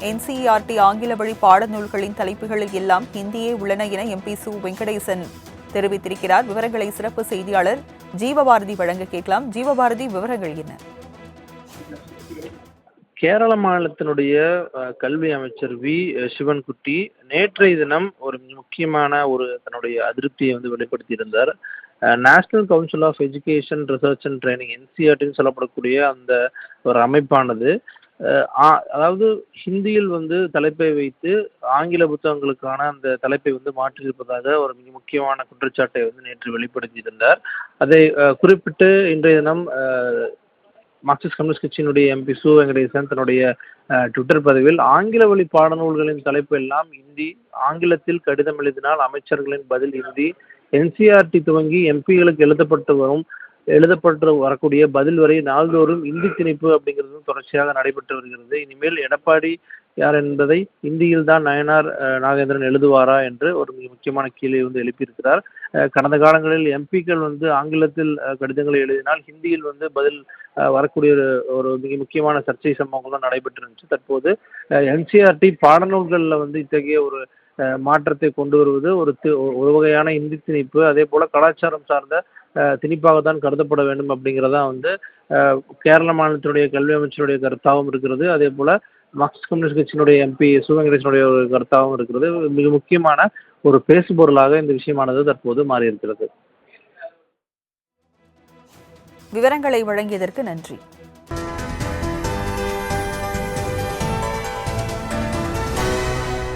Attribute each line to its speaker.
Speaker 1: NCERT ஆங்கில வழி பாடநூல்களின் தலைப்புகளில் எல்லாம் ஹிந்தியே உள்ளன என எம்பி சு வெங்கடேசன் தெரிவித்திருக்கிறார். விவரங்களை சிறப்பு செய்தியாளர் ஜீவபாரதி வழங்க கேட்கலாம். ஜீவபாரதி விவரங்கள் என்ன?
Speaker 2: கேரள மாநிலத்தினுடைய கல்வி அமைச்சர் வி சிவன்குட்டி நேற்றைய தினம் ஒரு முக்கியமான ஒரு தன்னுடைய அதிருப்தியை வந்து வெளிப்படுத்தியிருந்தார். National Council of Education Research and Training என்சிஆர்டின்னு சொல்லப்படக்கூடிய அந்த ஒரு அமைப்பானது. அதாவது ஹிந்தியில் வந்து தலைப்பை வைத்து ஆங்கில புத்தகங்களுக்கான அந்த தலைப்பை வந்து மாற்றியிருப்பதாக ஒரு மிக முக்கியமான குற்றச்சாட்டை வந்து நேற்று வெளிப்படுத்தியிருந்தார். அதை குறிப்பிட்டு இன்றைய தினம் மார்க்சிஸ்ட் கம்யூனிஸ்ட் கட்சியினுடைய எம்பி சு வெங்கடேசன் தன்னுடைய ட்விட்டர் பதிவில் ஆங்கில வழி பாடநூல்களின் தலைப்பு எல்லாம் இந்தி ஆங்கிலத்தில் கடிதம் எழுதினால் அமைச்சர்களின் பதில் இந்தி என்சிஆர்டி துவங்கி எம்பிகளுக்கு எழுதப்பட்டு வரும் எழுதப்பட்டு வரக்கூடிய பதில் வரை நாள்தோறும் இந்தி திணிப்பு அப்படிங்கிறது தொடர்ச்சியாக நடைபெற்று வருகிறது. இனிமேல் எடப்பாடி யார் என்பதை இந்தியில் தான் நயனார் நாகேந்திரன் எழுதுவாரா என்று ஒரு மிக முக்கியமான கீழே வந்து எழுப்பியிருக்கிறார். கடந்த காலங்களில் எம்பிக்கள் வந்து ஆங்கிலத்தில் கடிதங்களை எழுதினால் ஹிந்தியில் வந்து பதில் வரக்கூடிய ஒரு ஒரு மிக முக்கியமான சர்ச்சை சம்பவங்கள்லாம் நடைபெற்று இருந்துச்சு தற்போது என்சிஆர்டி பாடநூல்களில் வந்து இத்தகைய ஒரு மாற்றத்தை கொண்டு வருவது ஒரு ஒரு வகையான இந்தி திணிப்பு. அதே போல கலாச்சாரம் சார்ந்த திணிப்பாக தான் கருதப்பட வேண்டும் அப்படிங்கிறதான் வந்து கேரள மாநிலத்தினுடைய கல்வி அமைச்சருடைய கருத்தாகவும் இருக்கிறது. அதே போல மார்க்சிஸ்ட் கம்யூனிஸ்ட் கட்சியினுடைய எம்பி சிவகணேசனுடைய ஒரு கருத்தாகவும் இருக்கிறது. மிக முக்கியமான ஒரு பேசுபொருளாக இந்த விஷயமானது தற்போது மாறி இருக்கிறது
Speaker 1: விவரங்களை வழங்கியதற்கு நன்றி.